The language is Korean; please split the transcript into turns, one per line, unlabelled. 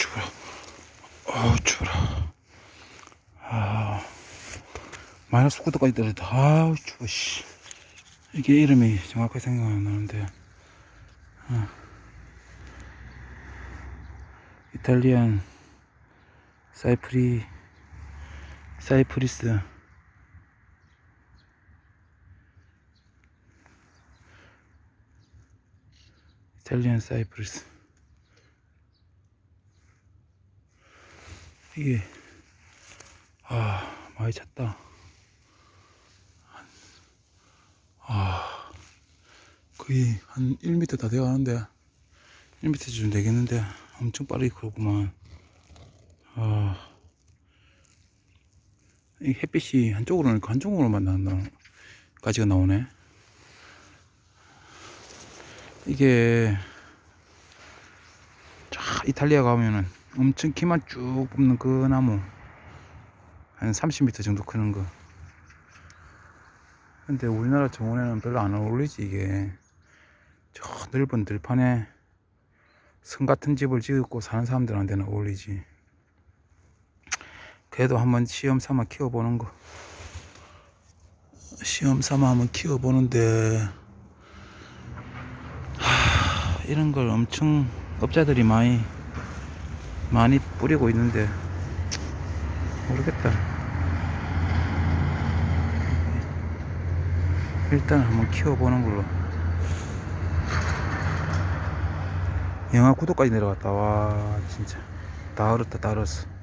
추워라. 어우, 추워라. 아, 마이너스 9도까지 떨어졌다. 아우, 추워, 씨. 이게 이름이 정확하게 생각 안 나는데. 어. 이탈리안 사이프리 사이프리스 이탈리안 사이프리스 이게 아 많이 찼다. 아 거의 한 1m 다 되어 가는데 1m쯤 되겠는데 엄청 빠르게 그러구만. 아, 이 햇빛이 한쪽으로 나니까 한쪽으로만 나온다 까지가 나오네. 이게 자 이탈리아 가면은 엄청 키만 쭉 뽑는 그 나무 한 30m 정도 크는 거 근데 우리나라 정원에는 별로 안 어울리지 이게 저 넓은 들판에 성 같은 집을 짓고 사는 사람들한테는 어울리지. 그래도 한번 시험 삼아 키워보는 거. 시험 삼아 한번 키워보는데, 하, 이런 걸 엄청 업자들이 많이, 많이 뿌리고 있는데, 모르겠다. 일단 한번 키워보는 걸로. 영하 9도까지 내려갔다 와 진짜 다 얼었다 다 얼었어